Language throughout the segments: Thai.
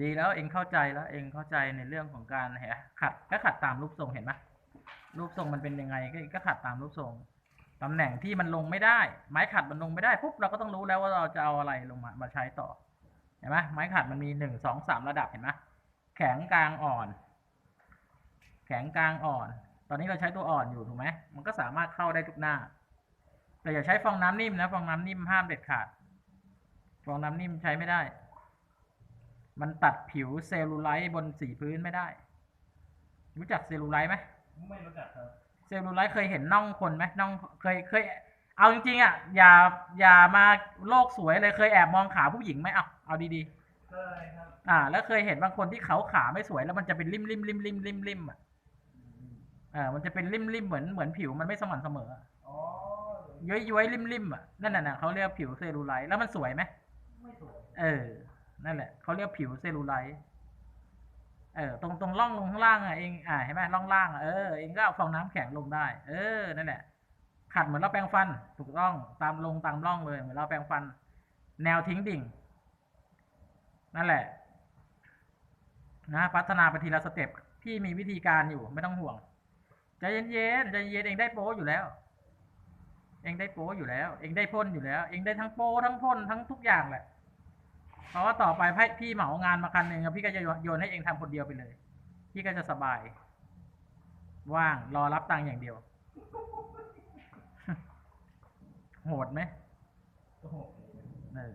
ดีแล้วเองเข้าใจแล้ว เองเข้าใจในเรื่องของการแหขัดก็ขัดตามรูปทรงเห็นไหมรูปทรงมันเป็นยังไงก็ก็ขัดตามรูปทรงตำแหน่งที่มันลงไม่ได้ ไม้ขัดมันลงไม่ได้ปุ๊บเราก็ต้องรู้แล้วว่าเราจะเอาอะไรลงมามาใช้ต่อเห็นไหมไม้ขัดมันมีหนึ่งสองสามระดับเห็นไหมแข็งกลางอ่อน แข็งกลางอ่อน ตอนนี้เราใช้ตัวอ่อนอยู่ถูกไหมมันก็สามารถเข้าได้ทุกหน้า แต่อย่าใช้ฟองน้ำนิ่มนะฟองน้ำนิ่มห้ามเด็ดขาด ฟองน้ำนิ่มใช้ไม่ได้ มันตัดผิวเซลลูไลท์บนสีพื้นไม่ได้ รู้จักเซลลูไลท์ไหมไม่รู้จักครับเซลลูไลท์เคยเห็นน่องคนไหมน่องเคยเคย เอาจริงๆอะอย่าอย่ามาโลกสวยเลยเคยแอบมองขาผู้หญิงไหมเอาเอาดีเคยครับๆอ่า แล้วเคยเห็นบางคนที่เขาขาไม่สวยแล้วมันจะเป็นริมริมริมริมริมริมอะอ่ามันจะเป็นริมริมเหมือนเหมือนผิวมันไม่สม่ำเสมออะอ๋อย้อยย้อยริมริมอะนั่นน่ะนะเขาเรียกผิวเซลลูไลท์แล้วมันสวยไหมไม่สวยเออ นั่นแหละเขาเรียกผิวเซลลูไลท์เออตรงตรงร่องลงข้างล่างอะเองอ่าเห็นไหมร่องล่างอะเออเองก็เอาฟองน้ำแข็งลงได้ เออนั่นแหละ ขัดเหมือนเราแปรงฟันถูกต้องตามลงตามร่องเลยเหมือนเราแปรงฟัน แนวทิ้งดิ่ง นั่นแหละ นะพัฒนาไปทีละสเต็ปพี่มีวิธีการอยู่ไม่ต้องห่วงใจเย็นๆใจเย็นเองได้โป้อยู่แล้ว เองได้โป้อยู่แล้ว เองได้พ่นอยู่แล้ว เองได้ทั้งโป้ทั้งพ่นทั้งทุกอย่างแหละ เพราะว่าต่อไปพี่พี่เหมางานมาคันหนึ่งพี่ก็จะโยนให้เองทำคนเดียวไปเลย พี่ก็จะสบาย ว่างรอรับตังค์อย่างเดียว โหดไหมโหเออ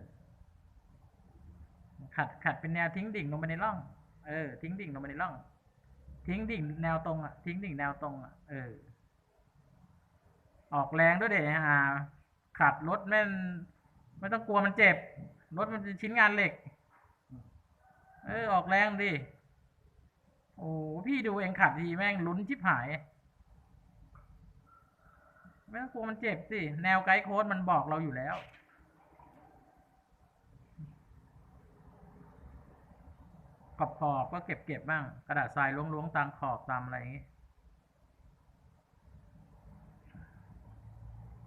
ขัดขัดเป็นแนวทิ้งดิ่งลงไปในร่อง เออ ทิ้งดิ่งลงไปในร่อง ทิ้งดิ่งแนวตรงอะ ทิ้งดิ่งแนวตรงอะ เออ ออกแรงด้วยเดะอ่าขัดรถแม่นไม่ต้องกลัวมันเจ็บ รถมันเป็นชิ้นงานเหล็ก เออ ออกแรงดิ โอ้พี่ดูเองขัดทีแม่งลุ้นชิบหาย ไม่ต้องกลัวมันเจ็บสิ แนวไกด์โค้ดมันบอกเราอยู่แล้วขอบขอบก็เก็บเก็บบ้าง กระดาษทรายล้วงๆตามขอบตามอะไรอย่างงี้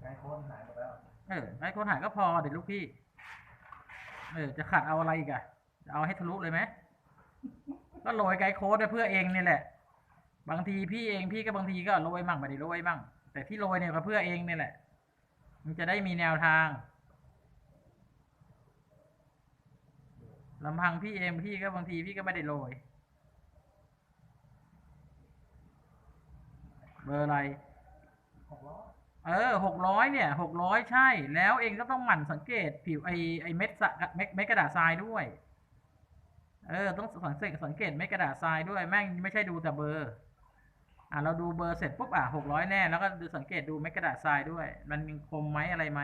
ไกด์โค้ดหายหมดแล้ว เออไกด์โค้ดหายก็พอเดี๋ยวลูกพี่ เออจะขัดเอาอะไรอีกอะจะเอาให้ทะลุเลยไหมก็โรยไกด์โค้ดไปเพื่อเองนี่แหละ บางทีพี่เองพี่ก็บางทีก็โรยมั่งไม่ได้โรยมั่งแต่ที่โรยเนี่ยก็เพื่อเองนี่แหละ มันจะได้มีแนวทางลำพังพี่เองพี่ก็บางทีพี่ก็ไม่ได้โรยเบอร์อะไร เออหกร้อยเนี่ยหกร้อยใช่ แล้วเองก็ต้องหมั่นสังเกตผิวไอไอเม็ดสะเม็ดเม็ดกระดาษทรายด้วย เออ ต้องสังเกตสังเกตเม็ดกระดาษทรายด้วยแม่งไม่ใช่ดูแต่เบอร์ อะเราดูเบอร์เสร็จปุ๊บอะหกร้อยแน่แล้วก็ดูสังเกตดูเม็ดกระดาษทรายด้วย มันมีคมไหมอะไรไหม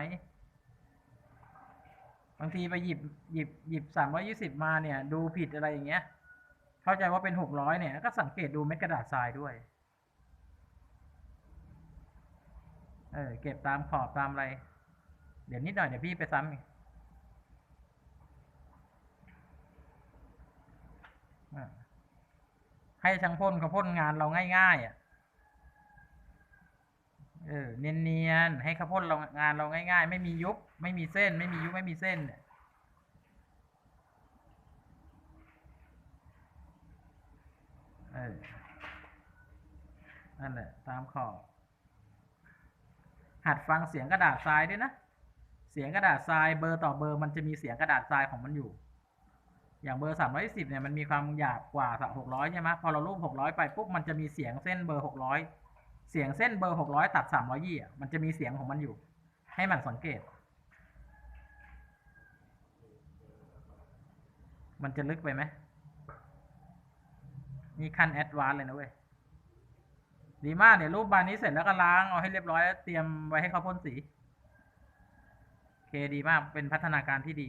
บางทีไปหยิบหยิบหยิบสามร้อยี่สิบมาเนี่ย ดูผิดอะไรอย่างเงี้ย เข้าใจว่าเป็นหกร้อยเนี่ยก็สังเกตดูเม็ดกระดาษทรายด้วย เออ เก็บตามขอบตามอะไร เดี๋ยวนิดหน่อยเดี๋ยวพี่ไปซ้ำอีกอให้ช่างพ่นเขาพ่นงานเราง่ายๆอะ เออ เนียนๆ ให้เขาพ่นเรางานเราง่ายๆ ไม่มียุบ ไม่มีเส้น ไม่มียุบ ไม่มีเส้นเนี่ยเออ นั่นแหละ ตามขอบ หัดฟังเสียงกระดาษทรายด้วยนะ เสียงกระดาษทรายเบอร์ต่อเบอร์มันจะมีเสียงกระดาษทรายของมันอยู่ อย่างเบอร์สามร้อยสิบเนี่ยมันมีความหยาบกว่าหกร้อยใช่ไหมพอเราลูบหกร้อยไปปุ๊บมันจะมีเสียงเส้นเบอร์หกร้อยเสียงเส้นเบอร์หกร้อยตัดสามร้อยยี่อะมันจะมีเสียงของมันอยู่ ให้มันสังเกต มันจะลึกไปไหมนี่ขั้นแอดวานเลยนะเว้ย ดีมากเนี่ยรูปบานนี้เสร็จแล้วก็ล้างเอาให้เรียบร้อยแล้วเตรียมไว้ให้เขาพ่นสี โอเคดีมากเป็นพัฒนาการที่ดี